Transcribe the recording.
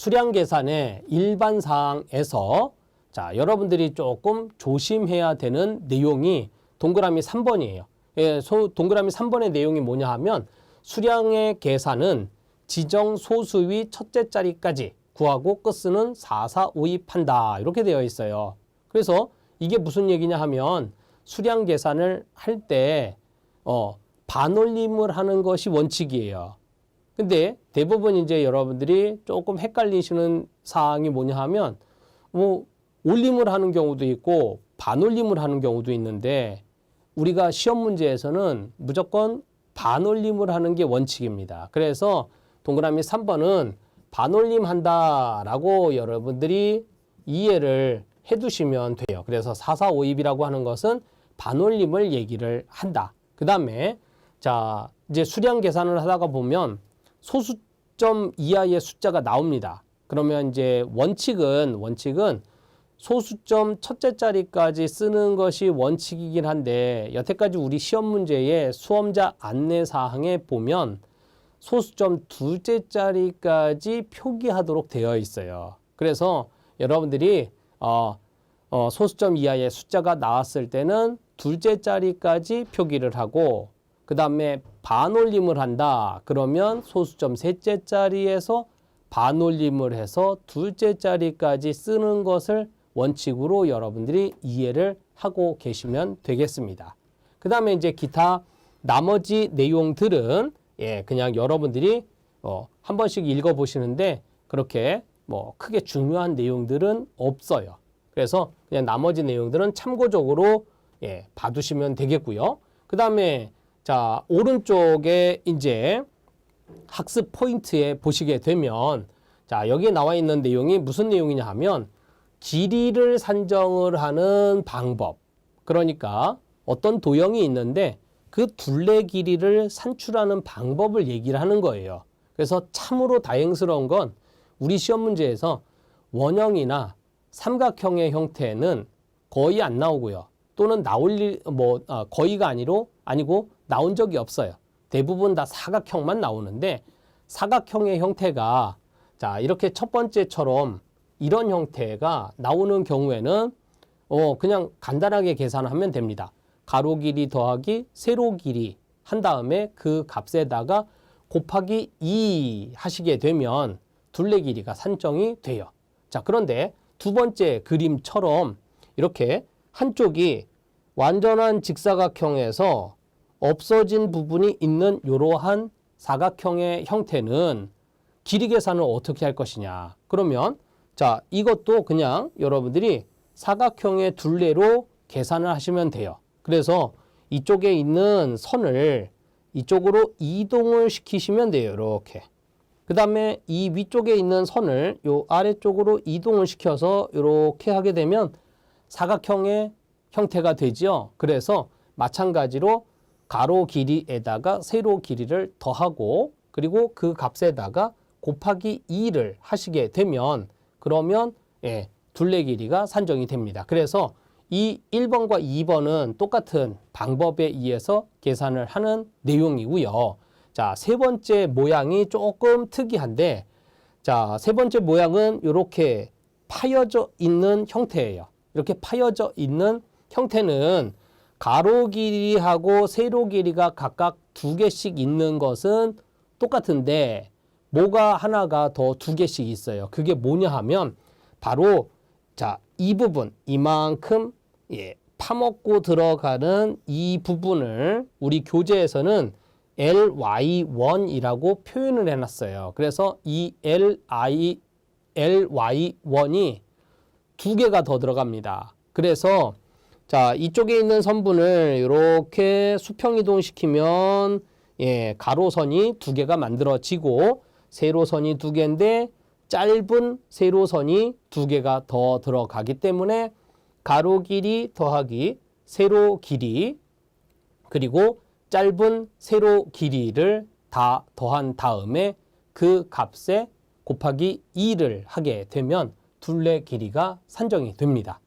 수량 계산의 일반 사항에서 자, 여러분들이 조금 조심해야 되는 내용이 동그라미 3번이에요. 예, 소, 동그라미 3번의 내용이 뭐냐 하면 수량의 계산은 지정 소수위 첫째 자리까지 구하고 끝수는 4, 4, 5, 2 판다. 이렇게 되어 있어요. 그래서 이게 무슨 얘기냐 하면 수량 계산을 할 때 어, 반올림을 하는 것이 원칙이에요. 근데 대부분 이제 여러분들이 조금 헷갈리시는 사항이 뭐냐 하면 뭐 올림을 하는 경우도 있고 반올림을 하는 경우도 있는데 우리가 시험 문제에서는 무조건 반올림을 하는 게 원칙입니다. 그래서 동그라미 3번은 반올림 한다라고 여러분들이 이해를 해 두시면 돼요. 그래서 4452이라고 하는 것은 반올림을 얘기를 한다. 그 다음에 자 이제 수량 계산을 하다가 보면 소수점 이하의 숫자가 나옵니다. 그러면 이제 원칙은 원칙은 소수점 첫째 자리까지 쓰는 것이 원칙이긴 한데 여태까지 우리 시험 문제의 수험자 안내 사항에 보면 소수점 둘째 자리까지 표기하도록 되어 있어요. 그래서 여러분들이 어, 어, 소수점 이하의 숫자가 나왔을 때는 둘째 자리까지 표기를 하고 그 다음에 반올림을 한다. 그러면 소수점 셋째 자리에서 반올림을 해서 둘째 자리까지 쓰는 것을 원칙으로 여러분들이 이해를 하고 계시면 되겠습니다. 그 다음에 이제 기타 나머지 내용들은 예, 그냥 여러분들이 어, 한 번씩 읽어 보시는데 그렇게 뭐 크게 중요한 내용들은 없어요. 그래서 그냥 나머지 내용들은 참고적으로 예, 봐두시면 되겠고요. 그 다음에 자 오른쪽에 이제 학습 포인트에 보시게 되면 자 여기에 나와 있는 내용이 무슨 내용이냐 하면 길이를 산정을 하는 방법 그러니까 어떤 도형이 있는데 그 둘레 길이를 산출하는 방법을 얘기를 하는 거예요. 그래서 참으로 다행스러운 건 우리 시험 문제에서 원형이나 삼각형의 형태는 거의 안 나오고요. 또는 나올 일, 뭐, 아, 거의가 아니로, 아니고 나온 적이 없어요. 대부분 다 사각형만 나오는데 사각형의 형태가 자, 이렇게 첫 번째처럼 이런 형태가 나오는 경우에는 어, 그냥 간단하게 계산하면 됩니다. 가로 길이 더하기 세로 길이 한 다음에 그 값에다가 곱하기 2 하시게 되면 둘레 길이가 산정이 돼요. 자, 그런데 두 번째 그림처럼 이렇게 한쪽이 완전한 직사각형에서 없어진 부분이 있는 이러한 사각형의 형태는 길이 계산을 어떻게 할 것이냐. 그러면 자, 이것도 그냥 여러분들이 사각형의 둘레로 계산을 하시면 돼요. 그래서 이쪽에 있는 선을 이쪽으로 이동을 시키시면 돼요. 이렇게. 그 다음에 이 위쪽에 있는 선을 요 아래쪽으로 이동을 시켜서 이렇게 하게 되면 사각형의 형태가 되지요. 그래서 마찬가지로 가로 길이에다가 세로 길이를 더하고 그리고 그 값에다가 곱하기 2를 하시게 되면 그러면 예, 둘레 길이가 산정이 됩니다. 그래서 이 1번과 2번은 똑같은 방법에 의해서 계산을 하는 내용이고요. 자, 세 번째 모양이 조금 특이한데 자, 세 번째 모양은 이렇게 파여져 있는 형태예요. 이렇게 파여져 있는 형태는 가로 길이하고 세로 길이가 각각 두 개씩 있는 것은 똑같은데 뭐가 하나가 더 두 개씩 있어요. 그게 뭐냐 하면 바로 자, 이 부분 이만큼 예, 파먹고 들어가는 이 부분을 우리 교재에서는 LY1이라고 표현을 해놨어요. 그래서 이 LI, LY1이 두 개가 더 들어갑니다. 그래서 자 이쪽에 있는 선분을 이렇게 수평 이동시키면 예, 가로선이 두 개가 만들어지고 세로선이 두 개인데 짧은 세로선이 두 개가 더 들어가기 때문에 가로 길이 더하기 세로 길이 그리고 짧은 세로 길이를 다 더한 다음에 그 값에 곱하기 2를 하게 되면 둘레 길이가 산정이 됩니다.